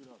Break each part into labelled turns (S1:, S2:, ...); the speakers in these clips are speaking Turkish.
S1: Buyurun.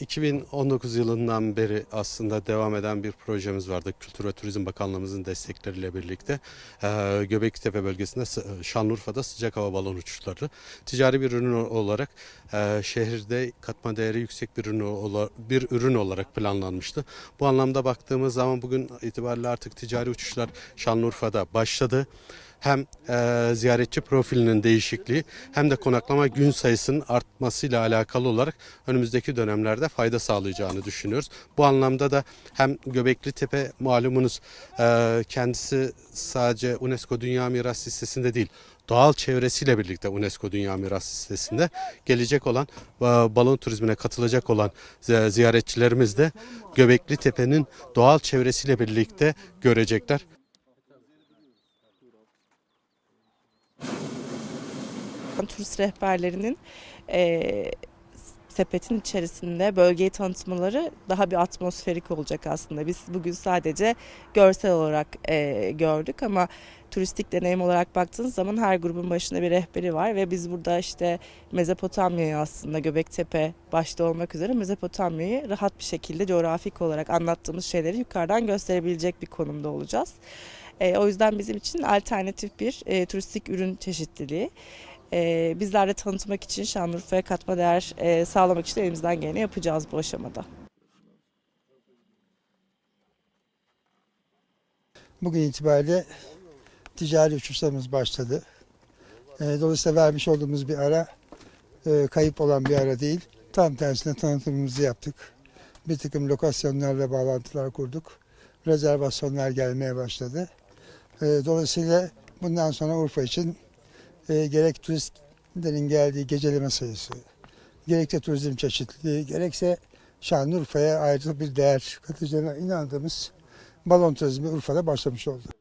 S1: 2019 yılından beri aslında devam eden bir projemiz vardı. Kültür ve Turizm Bakanlığımızın destekleriyle birlikte ee, Göbeklitepe bölgesinde sı- Şanlıurfa'da sıcak hava balon uçuşları ticari bir ürün olarak ee, şehirde katma değeri yüksek bir ürün, bir ürün olarak planlanmıştı. Bu anlamda baktığımız zaman bugün itibariyle artık ticari uçuşlar Şanlıurfa'da başladı hem e, ziyaretçi profilinin değişikliği hem de konaklama gün sayısının artmasıyla alakalı olarak önümüzdeki dönemlerde fayda sağlayacağını düşünüyoruz. Bu anlamda da hem Göbekli Tepe malumunuz e, kendisi sadece UNESCO Dünya Miras Listesi'nde değil doğal çevresiyle birlikte UNESCO Dünya Miras Listesi'nde gelecek olan e, balon turizmine katılacak olan zi- ziyaretçilerimiz de Göbekli Tepe'nin doğal çevresiyle birlikte görecekler.
S2: Turist rehberlerinin eee, sepetin içerisinde bölgeyi tanıtmaları daha bir atmosferik olacak aslında. Biz bugün sadece görsel olarak eee, gördük ama turistik deneyim olarak baktığınız zaman her grubun başında bir rehberi var ve biz burada işte Mezopotamya'yı aslında Göbektepe başta olmak üzere Mezopotamya'yı rahat bir şekilde coğrafik olarak anlattığımız şeyleri yukarıdan gösterebilecek bir konumda olacağız. Eee, o yüzden bizim için alternatif bir eee, turistik ürün çeşitliliği. Ee, bizler de tanıtmak için Şanlıurfa'ya katma değer e, sağlamak için elimizden geleni yapacağız bu aşamada.
S3: Bugün itibariyle ticari uçuşlarımız başladı. Ee, Dolayısıyla vermiş olduğumuz bir ara e, kayıp olan bir ara değil. Tam tersine tanıtımımızı yaptık. Bir takım lokasyonlarla bağlantılar kurduk. Rezervasyonlar gelmeye başladı. Ee, Dolayısıyla bundan sonra Urfa için e, gerek turistlerin geldiği geceleme sayısı, gerek de turizm çeşitliliği, gerekse Şanlıurfa'ya ayrıca bir değer katacağına inandığımız balon turizmi Urfa'da başlamış oldu.